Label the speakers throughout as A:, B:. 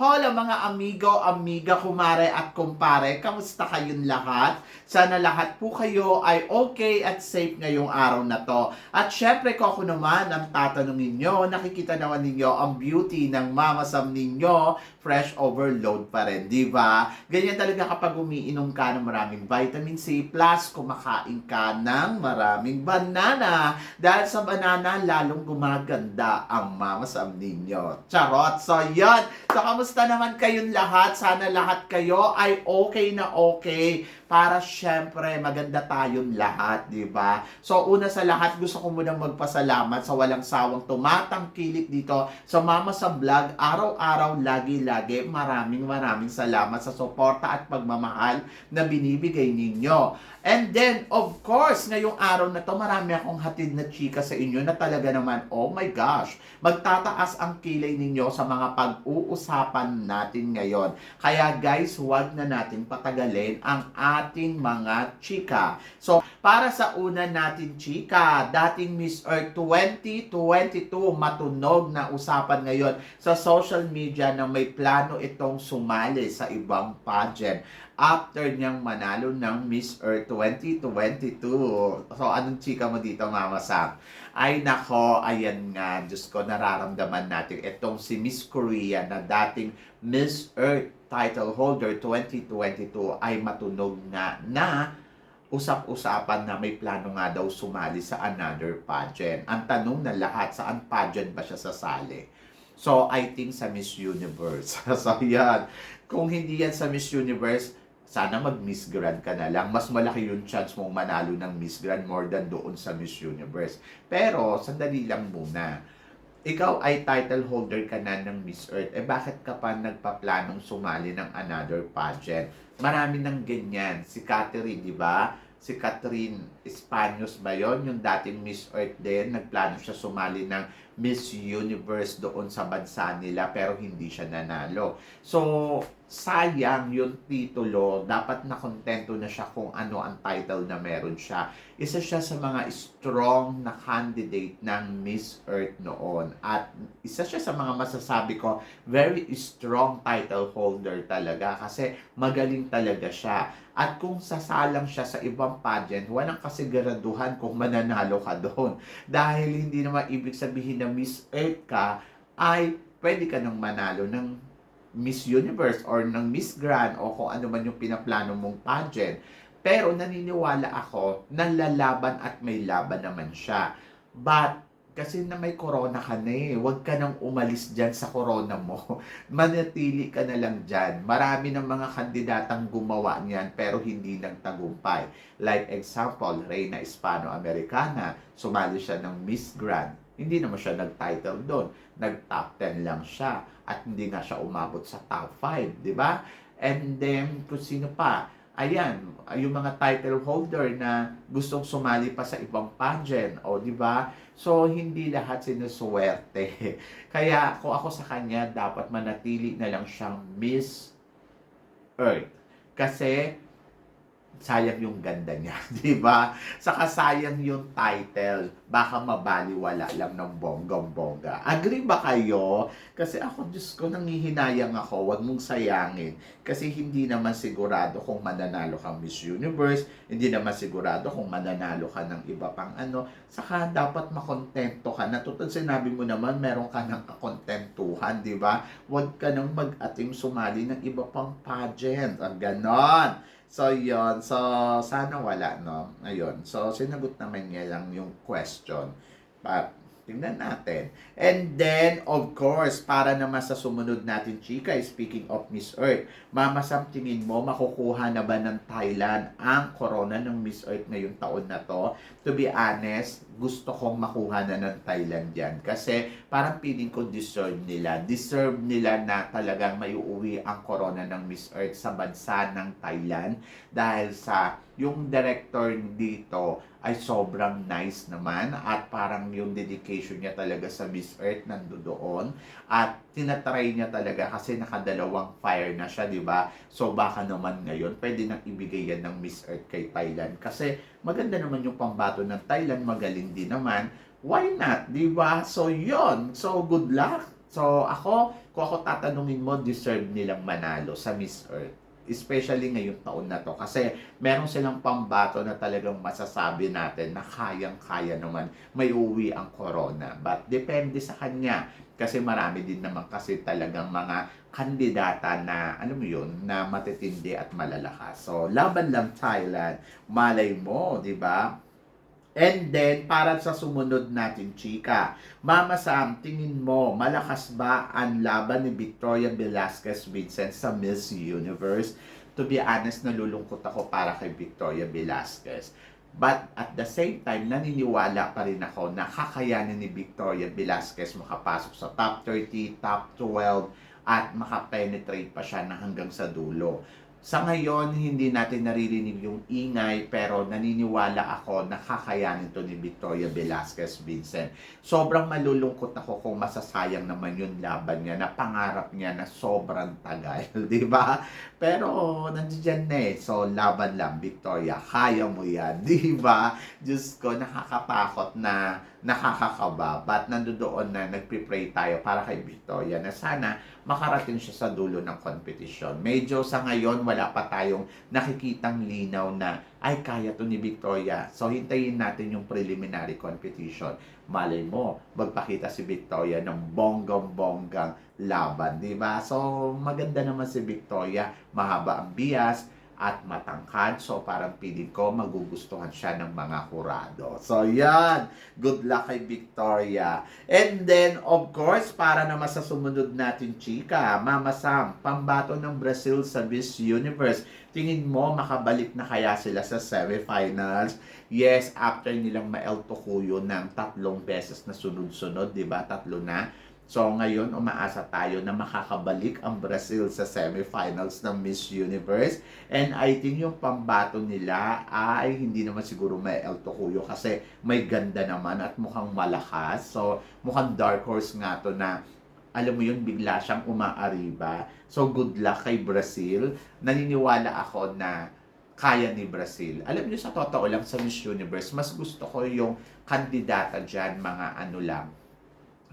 A: Hola mga amigo, amiga, kumare at kumpare. Kamusta kayong lahat? Sana lahat po kayo ay okay at safe ngayong araw na to. At syempre ko ako naman ang tatanungin nyo, nakikita naman ninyo ang beauty ng Mama Sam ninyo, fresh overload pa rin, di ba? Ganyan talaga kapag umiinom ka ng maraming vitamin C plus kumakain ka ng maraming banana. Dahil sa banana, lalong gumaganda ang Mama Sam ninyo. Charot! So, yun! So, kamusta naman kayong lahat? Sana lahat kayo ay okay na okay para syempre maganda tayong lahat, di ba? So, una sa lahat, gusto ko munang magpasalamat sa walang sawang tumatangkilik dito sa Mama sa Vlog. Araw-araw, lagi-lagi, maraming maraming salamat sa suporta at pagmamahal na binibigay ninyo. And then, of course, ngayong araw na to, marami akong hatid na chika sa inyo na talaga naman, oh my gosh, magtataas ang kilay ninyo sa mga pag-uusapan natin ngayon. Kaya guys, huwag na natin patagalin ang ating mga chika. So, para sa una natin chika, dating Miss Earth 2022, matunog na usapan ngayon sa social media na may plano itong sumali sa ibang pageant after niyang manalo ng Miss Earth 2022. So, anong chika mo dito, Mama Sam? Ay nako, ayan nga, Diyos ko, nararamdaman natin itong si Miss Korea na dating Miss Earth title holder 2022 ay matunog nga na usap-usapan na may plano nga daw sumali sa another pageant. Ang tanong na lahat, saan pageant ba siya sasali? So, I think sa Miss Universe. so, yan. Kung hindi yan sa Miss Universe, sana mag-Miss Grand ka na lang. Mas malaki yung chance mong manalo ng Miss Grand more than doon sa Miss Universe. Pero, sandali lang muna. Ikaw ay title holder ka na ng Miss Earth. Eh, bakit ka pa nagpaplanong sumali ng another pageant? Marami ng ganyan. Si Catherine, di ba? Si Catherine Españos ba yon Yung dating Miss Earth din. Nagplano siya sumali ng Miss Universe doon sa bansa nila pero hindi siya nanalo. So, sayang yung titulo. Dapat na kontento na siya kung ano ang title na meron siya. Isa siya sa mga strong na candidate ng Miss Earth noon. At isa siya sa mga masasabi ko, very strong title holder talaga kasi magaling talaga siya. At kung sasalang siya sa ibang pageant, walang kasiguraduhan kung mananalo ka doon. Dahil hindi naman ibig sabihin na Miss Earth ka, ay pwede ka nang manalo ng Miss Universe or ng Miss Grand o kung ano man yung pinaplano mong pageant. Pero naniniwala ako na lalaban at may laban naman siya. But kasi na may corona ka na eh. Huwag ka nang umalis dyan sa corona mo. Manatili ka na lang dyan. Marami ng mga kandidatang gumawa niyan pero hindi nagtagumpay. Like example, Reyna Hispano-Americana. Sumali siya ng Miss Grand. Hindi naman siya nag-title doon. Nag-top 10 lang siya. At hindi nga siya umabot sa top 5. Di ba? And then, kung sino pa, ayan, yung mga title holder na gustong sumali pa sa ibang pageant, o di ba? So, hindi lahat sinusuwerte. Kaya, kung ako sa kanya, dapat manatili na lang siyang Miss Earth. Kasi, sayang yung ganda niya, di ba? Saka sayang yung title, baka mabaliwala lang ng bonggang-bongga. Agree ba kayo? Kasi ako, Diyos ko, nangihinayang ako, wag mong sayangin. Kasi hindi naman sigurado kung mananalo kang Miss Universe, hindi naman sigurado kung mananalo ka ng iba pang ano. Saka dapat makontento ka na. Total sinabi mo naman, meron ka ng kakontentuhan, di ba? Huwag ka nang mag-ating sumali ng iba pang pageant. Ang ganon. So, yon So, sana wala, no? Ayun. So, sinagot naman niya lang yung question. But, tingnan natin. And then, of course, para naman sa sumunod natin, chika, speaking of Miss Earth, Mama Sam, tingin mo, makukuha na ba ng Thailand ang corona ng Miss Earth ngayong taon na to? To be honest, gusto kong makuha na ng Thailand yan. Kasi parang feeling ko deserve nila. Deserve nila na talagang may uuwi ang corona ng Miss Earth sa bansa ng Thailand. Dahil sa yung director dito ay sobrang nice naman at parang yung dedication niya talaga sa Miss Earth nandoon at tinatry niya talaga kasi nakadalawang fire na siya, di ba? So baka naman ngayon, pwede nang ibigay yan ng Miss Earth kay Thailand. Kasi maganda naman yung pambato ng Thailand, magaling din naman. Why not, di ba? So yon So good luck. So ako, kung ako tatanungin mo, deserve nilang manalo sa Miss Earth. Especially ngayong taon na to. Kasi meron silang pambato na talagang masasabi natin na kayang-kaya naman may uwi ang corona. But depende sa kanya. Kasi marami din naman kasi talagang mga kandidata na, alam mo yun, na matitindi at malalakas. So, laban lang Thailand. Malay mo, di ba? And then, para sa sumunod natin, chika, Mama Sam, tingin mo, malakas ba ang laban ni Victoria Velasquez Vincent sa Miss Universe? To be honest, nalulungkot ako para kay Victoria Velasquez. But at the same time, naniniwala pa rin ako na kakayanin ni Victoria Velasquez makapasok sa top 30, top 12, at makapenetrate pa siya na hanggang sa dulo. Sa ngayon, hindi natin naririnig yung ingay pero naniniwala ako na kakayanin to ni Victoria Velasquez Vincent. Sobrang malulungkot ako kung masasayang naman yung laban niya na pangarap niya na sobrang tagal, di ba? Pero nandiyan na eh. So, laban lang, Victoria. Kaya mo yan, di ba? Diyos ko, nakakatakot na nakakakaba. But nandoon na nagpipray tayo para kay Victoria na sana makarating siya sa dulo ng competition. Medyo sa ngayon, wala pa tayong nakikitang linaw na ay kaya to ni Victoria. So hintayin natin yung preliminary competition. Malay mo, magpakita si Victoria ng bonggang-bonggang laban, di ba? So maganda naman si Victoria, mahaba ang bias, at matangkad. So, parang piling ko, magugustuhan siya ng mga kurado. So, yan. Good luck kay Victoria. And then, of course, para naman sa sumunod natin, chika, Mama Sam, pambato ng Brazil sa Miss Universe. Tingin mo, makabalik na kaya sila sa semifinals? Yes, after nilang ma-El Tocuyo ng tatlong beses na sunod-sunod, di ba? Tatlo na. So ngayon, umaasa tayo na makakabalik ang Brazil sa semifinals ng Miss Universe. And I think yung pambato nila ay hindi naman siguro may El Tocuyo kasi may ganda naman at mukhang malakas. So mukhang dark horse nga to na alam mo yun, bigla siyang umaariba. So good luck kay Brazil. Naniniwala ako na kaya ni Brazil. Alam niyo sa totoo lang sa Miss Universe, mas gusto ko yung kandidata dyan, mga ano lang,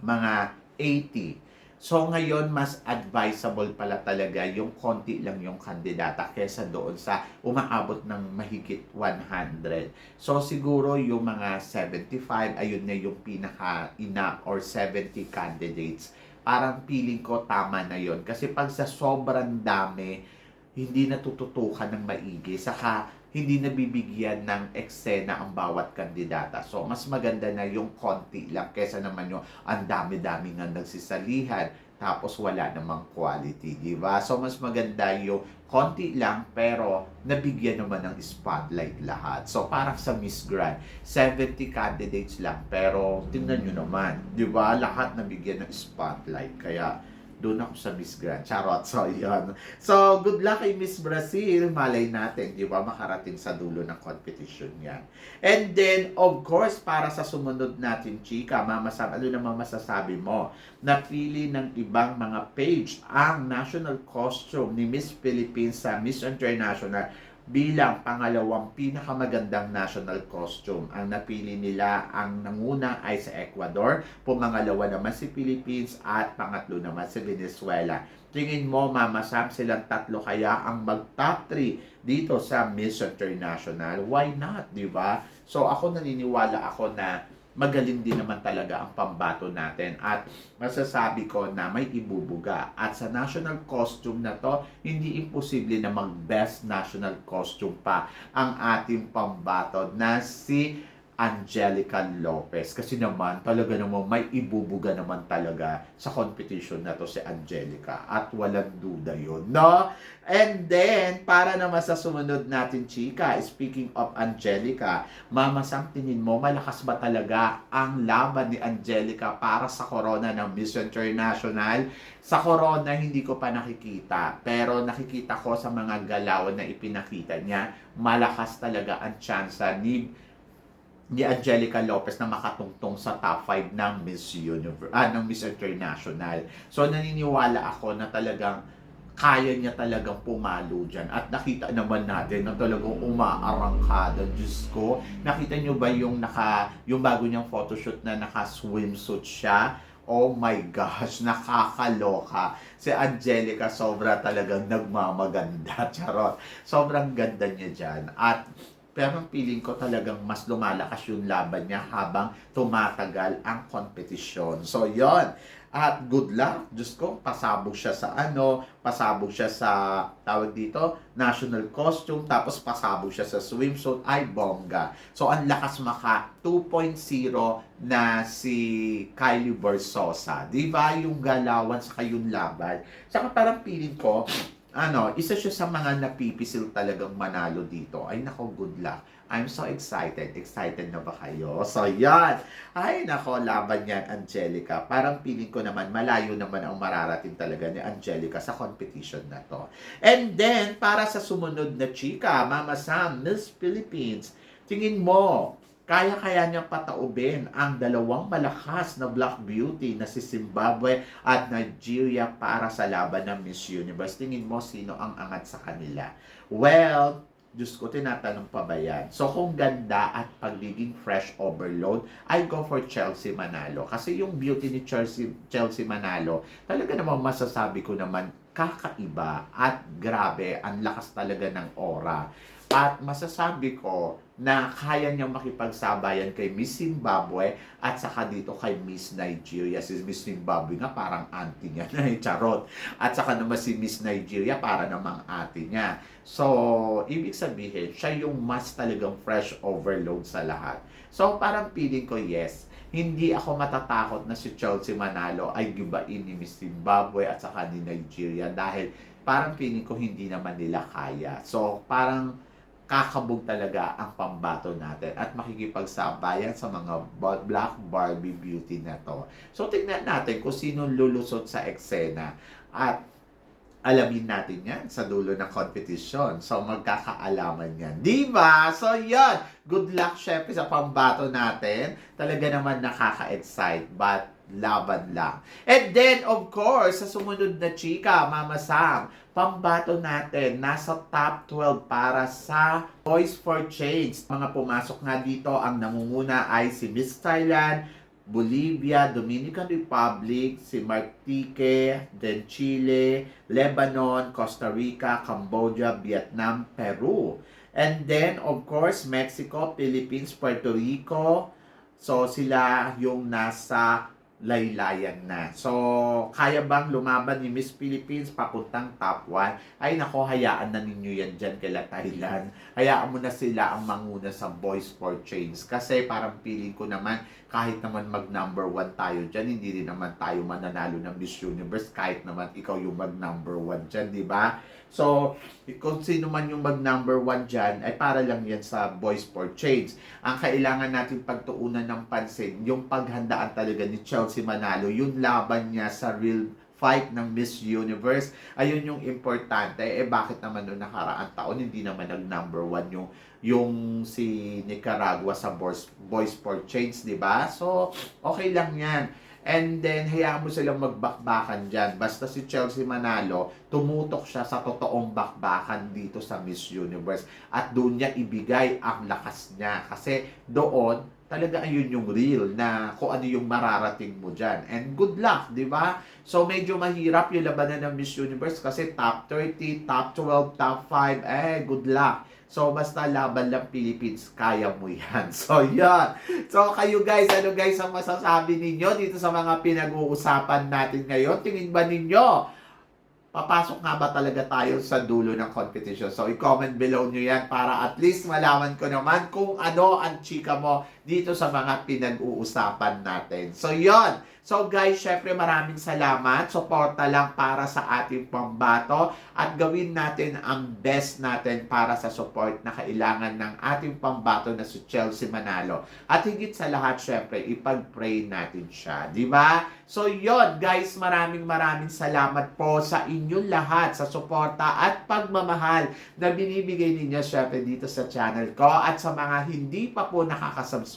A: mga 80. So ngayon, mas advisable pala talaga yung konti lang yung kandidata kesa doon sa umaabot ng mahigit 100. So siguro yung mga 75, ayun na yung pinaka-ina or 70 candidates. Parang feeling ko tama na yon Kasi pag sa sobrang dami, hindi natututukan ng maigi. Saka hindi nabibigyan ng eksena ang bawat kandidata. So, mas maganda na yung konti lang kesa naman yung ang dami-dami nga nagsisalihan tapos wala namang quality, di ba? So, mas maganda yung konti lang pero nabigyan naman ng spotlight lahat. So, parang sa Miss Grand, 70 candidates lang pero tingnan nyo naman, di ba? Lahat nabigyan ng spotlight. Kaya, doon ako sa Miss Grand. Charot. So, yun. So, good luck kay Miss Brazil. Malay natin, di ba, makarating sa dulo ng competition yan. And then, of course, para sa sumunod natin, chika, Mama Sam, ano naman masasabi mo? Napili ng ibang mga page ang national costume ni Miss Philippines sa Miss International bilang pangalawang pinakamagandang national costume. Ang napili nila, ang nanguna ay sa Ecuador, pumangalawa naman si Philippines at pangatlo naman si Venezuela. Tingin mo, Mama Sam, silang tatlo kaya ang mag-top 3 dito sa Miss International? Why not, di ba? So ako naniniwala ako na magaling din naman talaga ang pambato natin. At masasabi ko na may ibubuga. At sa national costume na to hindi imposible na mag best national costume pa ang ating pambato na si Angelica Lopez. Kasi naman, talaga naman may ibubuga naman talaga sa competition na to si Angelica. At walang duda yun, no? And then, para naman sa sumunod natin, chika, speaking of Angelica, Mama Sam, tingin mo, malakas ba talaga ang laban ni Angelica para sa corona ng Miss International? Sa corona, hindi ko pa nakikita. Pero nakikita ko sa mga galaw na ipinakita niya, malakas talaga ang tsansa ni ni Angelica Lopez na makatungtong sa top 5 ng Miss Universe, ah, ng Miss International. So naniniwala ako na talagang kaya niya talagang pumalo dyan. At nakita naman natin na talagang umaarangkada. Diyos ko, nakita niyo ba yung naka, yung bago niyang photoshoot na naka-swimsuit siya? Oh my gosh, nakakaloka. Si Angelica sobra talagang nagmamaganda. Charot. Sobrang ganda niya dyan. At pero ang feeling ko talagang mas lumalakas yung laban niya habang tumatagal ang kompetisyon. So, yon At good luck. Diyos ko, pasabog siya sa ano, pasabog siya sa, tawag dito, national costume, tapos pasabog siya sa swimsuit, ay bongga. So, ang lakas maka 2.0 na si Kylie Versosa. Di ba? Yung galawan sa yung laban. Saka parang feeling ko, ano, isa siya sa mga napipisil talagang manalo dito. Ay, nako, good luck. I'm so excited. Excited na ba kayo? So, yan. Ay, nako, laban yan, Angelica. Parang feeling ko naman, malayo naman ang mararating talaga ni Angelica sa competition na to. And then, para sa sumunod na chika, Mama Sam, Miss Philippines, tingin mo, kaya-kaya niyang pataubin ang dalawang malakas na Black Beauty na si Zimbabwe at Nigeria para sa laban ng Miss Universe. Tingin mo sino ang angat sa kanila? Well, Diyos ko, tinatanong pa ba yan? So, kung ganda at pagiging fresh overload, I go for Chelsea Manalo. Kasi yung beauty ni Chelsea, Chelsea Manalo, talaga namang masasabi ko naman, kakaiba at grabe, ang lakas talaga ng aura. At masasabi ko na kaya niyang makipagsabayan kay Miss Zimbabwe at saka dito kay Miss Nigeria. Si Miss Zimbabwe nga parang auntie niya na eh, charot. At saka naman si Miss Nigeria para namang ate niya. So, ibig sabihin, siya yung mas talagang fresh overload sa lahat. So, parang feeling ko yes, hindi ako matatakot na si Chelsea Manalo ay gibain ni Miss Zimbabwe at saka ni Nigeria dahil parang feeling ko hindi naman nila kaya. So, parang kakabog talaga ang pambato natin at makikipagsabayan sa mga Black Barbie Beauty na to. So, tingnan natin kung sino lulusot sa eksena at alamin natin yan sa dulo ng competition. So, magkakaalaman yan. Di ba? So, yan. Good luck, syempre, sa pambato natin. Talaga naman nakaka-excite. But, laban lang. And then, of course, sa sumunod na chika, Mama Sam, pambato natin, nasa top 12 para sa Voice for Change. Mga pumasok nga dito, ang nangunguna ay si Miss Thailand, Bolivia, Dominican Republic, si Martique, then Chile, Lebanon, Costa Rica, Cambodia, Vietnam, Peru. And then, of course, Mexico, Philippines, Puerto Rico. So, sila yung nasa laylayan na. So, kaya bang lumaban ni Miss Philippines papuntang top 1? Ay nako, hayaan na ninyo yan dyan kila Thailand. Hayaan mo na sila ang manguna sa Boys for Change. Kasi parang feeling ko naman, kahit naman mag number 1 tayo dyan, hindi rin naman tayo mananalo ng Miss Universe kahit naman ikaw yung mag number 1 dyan, di ba? So, kung sino man yung mag number 1 dyan, ay para lang yan sa Boys for Change. Ang kailangan natin pagtuunan ng pansin, yung paghandaan talaga ni Chelsea Manalo, yung laban niya sa real fight ng Miss Universe. Ayun yung importante. Eh, bakit naman noong nakaraang taon, hindi naman nag number 1 yung yung si Nicaragua sa Boys, Boys for Change, di ba? So, okay lang yan. And then, hayaan mo silang magbakbakan dyan. Basta si Chelsea Manalo, tumutok siya sa totoong bakbakan dito sa Miss Universe. At doon niya ibigay ang lakas niya. Kasi doon, talaga ayun yung real na kung ano yung mararating mo dyan. And good luck, di ba? So, medyo mahirap yung labanan ng Miss Universe kasi top 30, top 12, top 5, eh, good luck. So, basta laban lang Philippines, kaya mo yan. So, yan. So, kayo guys, ano guys ang masasabi ninyo dito sa mga pinag-uusapan natin ngayon? Tingin ba ninyo, papasok nga ba talaga tayo sa dulo ng competition? So, i-comment below nyo yan para at least malaman ko naman kung ano ang chika mo dito sa mga pinag-uusapan natin. So, yon So guys, syempre maraming salamat. Suporta lang para sa ating pambato at gawin natin ang best natin para sa support na kailangan ng ating pambato na si Chelsea Manalo. At higit sa lahat, syempre, ipag-pray natin siya. Di ba? So yon guys, maraming maraming salamat po sa inyong lahat sa suporta at pagmamahal na binibigay ninyo syempre dito sa channel ko at sa mga hindi pa po nakakasubscribe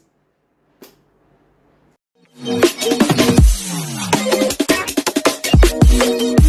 A: Thank you.